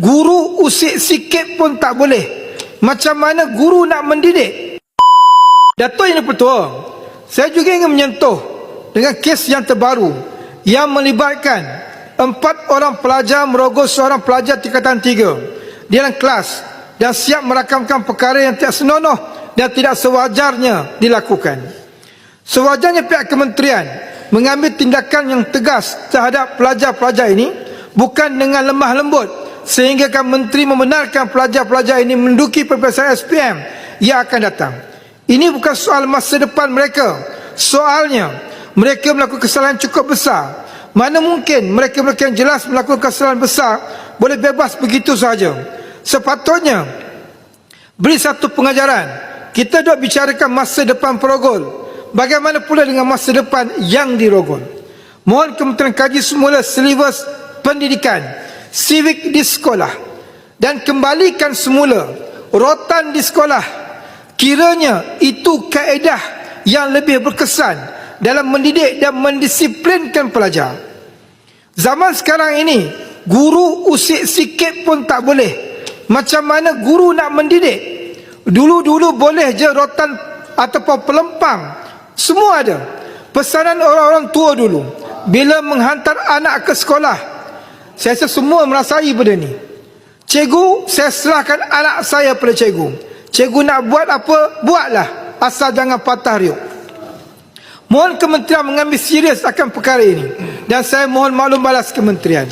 Guru usik sikit pun tak boleh. Macam mana guru nak mendidik? Dato' Yang Pertua, saya juga ingin menyentuh dengan kes yang terbaru yang melibatkan empat orang pelajar merogoh seorang pelajar tingkatan tiga di dalam kelas dan siap merakamkan perkara yang tidak senonoh dan tidak sewajarnya dilakukan. Sewajarnya pihak kementerian mengambil tindakan yang tegas terhadap pelajar-pelajar ini bukan dengan lemah lembut sehingga kan menteri membenarkan pelajar-pelajar ini menduduki peperiksaan SPM yang akan datang. Ini bukan soal masa depan mereka. Soalnya mereka melakukan kesalahan cukup besar. Mana mungkin mereka-mereka yang jelas melakukan kesalahan besar boleh bebas begitu saja. Sepatutnya beri satu pengajaran. Kita dok bicarakan masa depan perogol. Bagaimana pula dengan masa depan yang dirogol? Mohon Kementerian kaji semula silibus pendidikan civic di sekolah dan kembalikan semula rotan di sekolah. Kiranya itu kaedah yang lebih berkesan dalam mendidik dan mendisiplinkan pelajar. Zaman sekarang ini, guru usik sikit pun tak boleh. Macam mana guru nak mendidik? Dulu-dulu boleh je rotan ataupun pelempang. Semua ada. Pesanan orang-orang tua dulu. Bila menghantar anak ke sekolah. Saya rasa semua merasai benda ni. Cikgu, saya serahkan anak saya pada cikgu. Cikgu nak buat apa, buatlah. Asal jangan patah riuk. Mohon kementerian mengambil serius akan perkara ini. Dan saya mohon maklum balas kementerian.